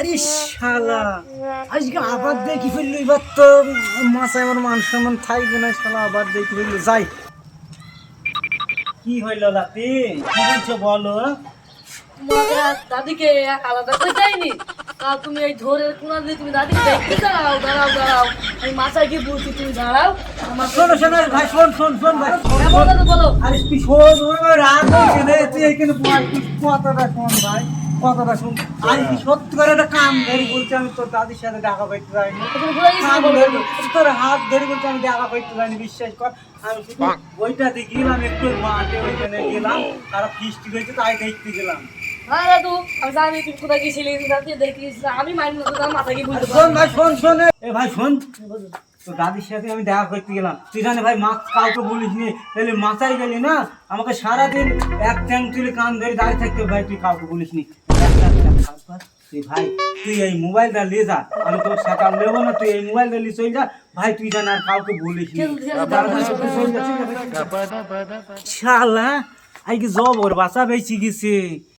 আরে শালা আজকে আবার দেখি ফেলল এবার তো। মাথায় আমার মান সম্মান থাকবে না শালা আবার দেখি ফেলল। যাই। কি হইল কি বলছো বলো? দাদিকে আলাদা করে যায়নি তা তুমি এই ধরে কোনা দিয়ে তুমি দাদিকে দেখতে দাঁড়াও দাঁড়াও দাঁড়াও। আমি মাথায় গিয়ে বলছি তুমি দাঁড়াও। আমার শোনো শোনো ভাই শোন শোন শোন ভাই। হ্যাঁ, বলো তো, বলো। আরে তুই শোন রাগ হয়েছে রে তুই এখানে কথাটা শোন ভাই। কথাটা শোন কি সত্যি করে একটা কাম ধরে বলছি আমি তোর দাদির সাথে দেখা করতে যাইনি। তোর হাত ধরে বলছি আমি দেখা করতে যাইনি বিশ্বাস কর। আমি শুধু ওইটাতে গেলাম একটু মাঠে ওইখানে গেলাম তারা ফিস্টি হয়েছে তাই দেখতে গেলাম। হ্যাঁ আমি জানি তুমি কোথায় গেছিলি তুমি দাদিকে দেখে গেছিলি আমি না তোমার মাথায় গিয়ে আরে বুঝতে শোন ভাই শোন শোন। এ ভাই শোন। তো দাদির সাথে আমি দেখা করতে গেলাম। তুই জানে ভাই মা কাউকে বলিস নি, তাহলে মাথায় গেলি না? আমাকে সারাদিন এক ট্যাং তুলে কান ধরে দাঁড়িয়ে থাকতে ভাই, তুই কাউকে বলিস নি? তুই, ভাই, তুই এই মোবাইলটা নিয়ে যা, আমি তোর সাথে আর নেব না। তুই এই মোবাইলটা নিয়ে চলে যা। ভাই, তুই জান আর কাউকে বলিস নি? শালা আজকে জবর বাসা বেঁচে গেছে।